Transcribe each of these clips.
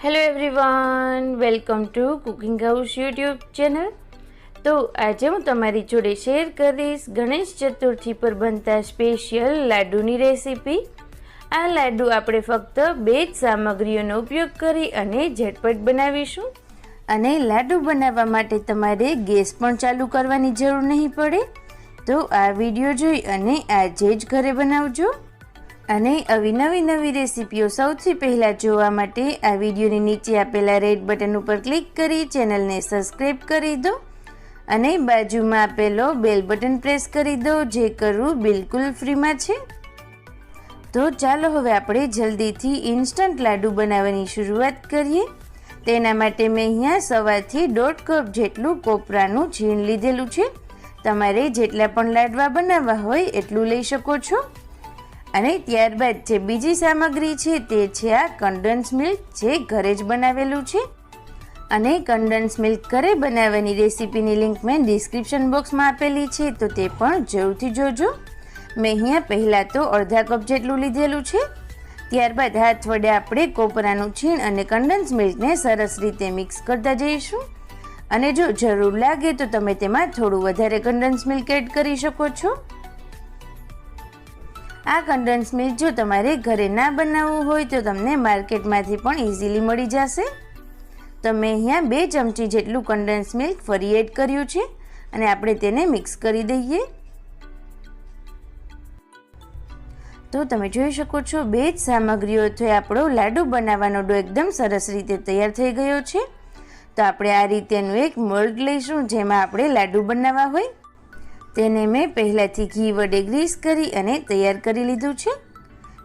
Hello everyone welcome to cooking house YouTube channel તો આજે હું તમારી જોડે શેર કરીશ ગણેશ ચતુર્થી પર બનતા સ્પેશિયલ લાડુની રેસીપી આ લાડુ આપણે ફક્ત બે જ સામગ્રીઓનો ઉપયોગ કરી અને ઝટપટ બનાવીશું. અને લાડુ બનાવવા માટે તમારે ગેસ પણ ચાલુ કરવાની જરૂર નહીં પડે. તો આ વીડિયો જોઈ અને આજે જ ઘરે બનાવજો. અને આવી નવી નવી રેસીપીઓ સૌથી પહેલાં જોવા માટે આ વિડીયોની નીચે આપેલા રેડ બટન ઉપર ક્લિક કરી ચેનલને સબસ્ક્રાઈબ કરી દો અને બાજુમાં આપેલો બેલ બટન પ્રેસ કરી દો, જે કરવું બિલકુલ ફ્રીમાં છે. તો ચાલો હવે આપણે જલ્દીથી ઇન્સ્ટન્ટ લાડુ બનાવવાની શરૂઆત કરીએ. તેના માટે મેં અહીંયા સવારથી દોઢ કપ જેટલું કોપરાનું છીણ લીધેલું છે. તમારે જેટલા પણ લાડવા બનાવવા હોય એટલું લઈ શકો છો. અને ત્યારબાદ જે બીજી સામગ્રી છે તે છે આ કન્ડન્સ મિલ્ક જે ઘરે જ બનાવેલું છે. અને કન્ડન્સ મિલ્ક ઘરે બનાવવાની રેસીપીની લિંક મેં ડિસ્ક્રિપ્શન બોક્સમાં આપેલી છે, તો તે પણ જરૂરથી જોજો. મેં અહીંયા પહેલાં તો અડધા કપ જેટલું લીધેલું છે. ત્યારબાદ હાથ વડે આપણે કોપરાનું છીણ અને કન્ડન્સ મિલ્કને સરસ રીતે મિક્સ કરતા જઈશું. અને જો જરૂર લાગે તો તમે તેમાં થોડું વધારે કન્ડન્સ મિલ્ક એડ કરી શકો છો. આ કન્ડન્સ મિલ્ક જો તમારે ઘરે ના બનાવવું હોય તો તમને માર્કેટમાંથી પણ ઇઝીલી મળી જશે. તો મેં અહીંયા બે ચમચી જેટલું કન્ડન્સ મિલ્ક ફરી એડ કર્યું છે અને આપણે તેને મિક્સ કરી દઈએ. તો તમે જોઈ શકો છો બે જ સામગ્રીઓથી આપણો લાડુ બનાવવાનો ડો એકદમ સરસ રીતે તૈયાર થઈ ગયો છે. તો આપણે આ રીતેનું એક મોલ્ડ લઈશું જેમાં આપણે લાડુ બનાવવા હોય. તેને મેં પહેલાંથી ઘી વડે ગ્રીસ કરી અને તૈયાર કરી લીધું છે.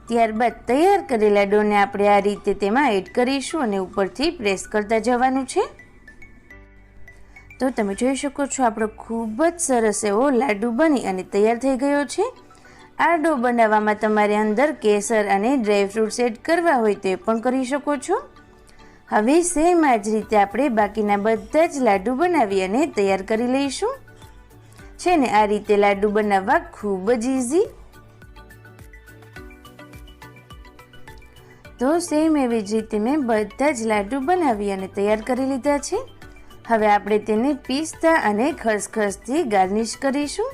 ત્યારબાદ તૈયાર કરેલા ડોને આપણે આ રીતે તેમાં એડ કરીશું અને ઉપરથી પ્રેસ કરતા જવાનું છે. તો તમે જોઈ શકો છો આપણો ખૂબ જ સરસ એવો લાડુ બની અને તૈયાર થઈ ગયો છે. આ ડો બનાવવામાં તમારે અંદર કેસર અને ડ્રાયફ્રૂટ્સ એડ કરવા હોય તે પણ કરી શકો છો. હવે સેમ આ જ રીતે આપણે બાકીના બધા જ લાડુ બનાવી અને તૈયાર કરી લઈશું. છે ને, આ રીતે લાડુ બનાવવા ખૂબ જ ઇઝી તો સેમ એવી જ રીતે મેં બધા જ લાડુ બનાવી અને તૈયાર કરી લીધા છે. હવે આપણે તેને પિસ્તા અને ખસખસથી ગાર્નિશ કરીશું.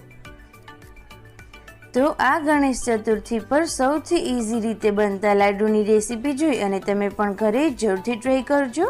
તો આ ગણેશ ચતુર્થી પર સૌથી ઇઝી રીતે બનતા લાડુની રેસીપી જોઈ અને તમે પણ ઘરે જરૂરથી ટ્રાય કરજો.